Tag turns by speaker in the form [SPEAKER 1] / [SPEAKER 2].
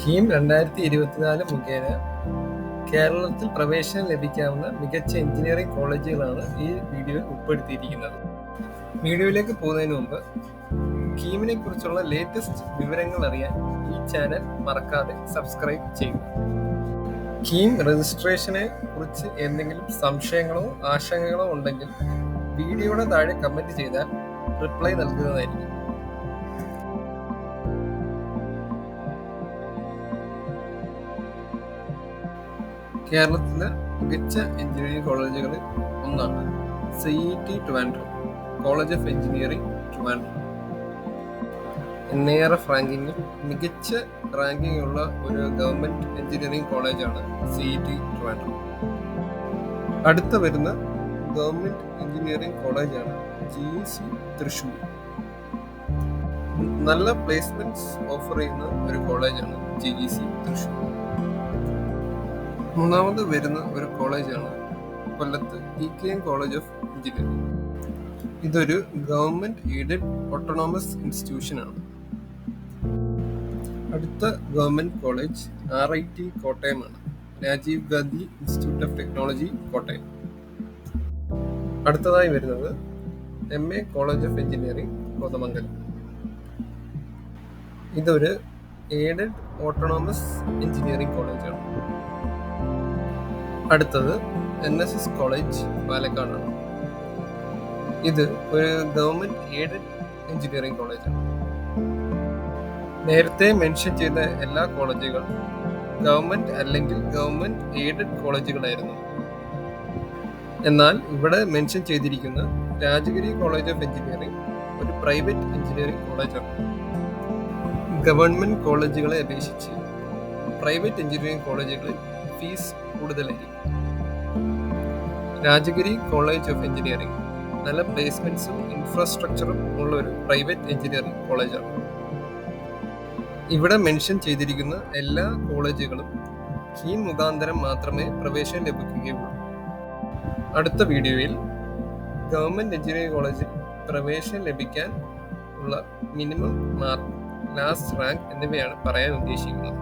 [SPEAKER 1] കീം രണ്ടായിരത്തി ഇരുപത്തിനാല് മുഖേന കേരളത്തിൽ പ്രവേശനം ലഭിക്കാവുന്ന മികച്ച എഞ്ചിനീയറിംഗ് കോളേജുകളാണ് ഈ വീഡിയോയിൽ ഉൾപ്പെടുത്തിയിരിക്കുന്നത്. വീഡിയോയിലേക്ക് പോകുന്നതിന് മുമ്പ് കീമിനെ കുറിച്ചുള്ള ലേറ്റസ്റ്റ് വിവരങ്ങൾ അറിയാൻ ഈ ചാനൽ മറക്കാതെ സബ്സ്ക്രൈബ് ചെയ്യുക. കീം രജിസ്ട്രേഷനെ കുറിച്ച് എന്തെങ്കിലും സംശയങ്ങളോ ആശങ്കകളോ ഉണ്ടെങ്കിൽ വീഡിയോയുടെ താഴെ കമന്റ് ചെയ്താൽ റിപ്ലൈ നൽകുന്നതായിരിക്കും. കേരളത്തിലെ മികച്ച എഞ്ചിനീയറിംഗ് കോളേജുകളിൽ ഒന്നാണ് C E T Trivandrum college of engineering Trivandrum N A R F റാങ്കിങ്ങിൽ മികച്ച റാങ്കിംഗ് ഉള്ള ഒരു ഗവൺമെന്റ് എഞ്ചിനീയറിംഗ് കോളേജാണ് സി ഇ ടി ട്രിവാൻഡ്രം അടുത്ത വരുന്ന ഗവൺമെന്റ് എഞ്ചിനീയറിംഗ് കോളേജാണ് ജി സി തൃശൂർ നല്ല പ്ലേസ്മെന്റ്സ് ഓഫർ ചെയ്യുന്ന ഒരു കോളേജാണ് ജി ഇ സി തൃശൂർ മൂന്നാമത് വരുന്ന ഒരു കോളേജാണ് കൊല്ലത്ത് E K M college of engineering. ഇതൊരു ഗവൺമെന്റ് എയ്ഡഡ് ഓട്ടോണോമസ് ഇൻസ്റ്റിറ്റ്യൂഷനാണ്. അടുത്ത government college R I T കോട്ടയമാണ്. Rajiv Gandhi institute of technology Kottayam. അടുത്തതായി വരുന്നത് M A college of engineering Kothamangalam. ഇതൊരു എയ്ഡഡ് ഓട്ടോണോമസ് എഞ്ചിനീയറിംഗ് കോളേജാണ്. അടുത്തത് എൻ എസ് എസ് കോളേജ് പാലക്കാടാണ് ഇത് ഒരു ഗവൺമെന്റ് എയ്ഡഡ് എഞ്ചിനീയറിംഗ് കോളേജാണ്. നേരത്തെ മെൻഷൻ ചെയ്ത എല്ലാ കോളേജുകളും ഗവൺമെന്റ് അല്ലെങ്കിൽ ഗവൺമെന്റ് എയ്ഡഡ് കോളേജുകളായിരുന്നു. എന്നാൽ ഇവിടെ മെൻഷൻ ചെയ്തിരിക്കുന്ന രാജഗിരി കോളേജ് ഓഫ് എഞ്ചിനീയറിംഗ് ഒരു പ്രൈവറ്റ് എഞ്ചിനീയറിംഗ് കോളേജാണ്. ഗവൺമെന്റ് കോളേജുകളെ അപേക്ഷിച്ച് പ്രൈവറ്റ് എഞ്ചിനീയറിംഗ് കോളേജുകളിൽ ഫീസ് കൂടുതലായിരിക്കും. രാജഗിരി കോളേജ് ഓഫ് എഞ്ചിനീയറിംഗ് നല്ല പ്ലേസ്മെന്റ്സും ഇൻഫ്രാസ്ട്രക്ചറും ഉള്ള ഒരു പ്രൈവറ്റ് എഞ്ചിനീയറിംഗ് കോളേജാണ് ഇവിടെ മെൻഷൻ ചെയ്തിരിക്കുന്ന എല്ലാ കോളേജുകളും കീ മുഖാന്തരം മാത്രമേ പ്രവേശനം ലഭിക്കുകയുള്ളൂ. അടുത്ത വീഡിയോയിൽ ഗവൺമെന്റ് എഞ്ചിനീയറിംഗ് കോളേജിൽ പ്രവേശനം ലഭിക്കാൻ ഉള്ള മിനിമം മാർക്ക് ലാസ്റ്റ് റാങ്ക് എന്നിവയാണ് പറയാൻ ഉദ്ദേശിക്കുന്നത്.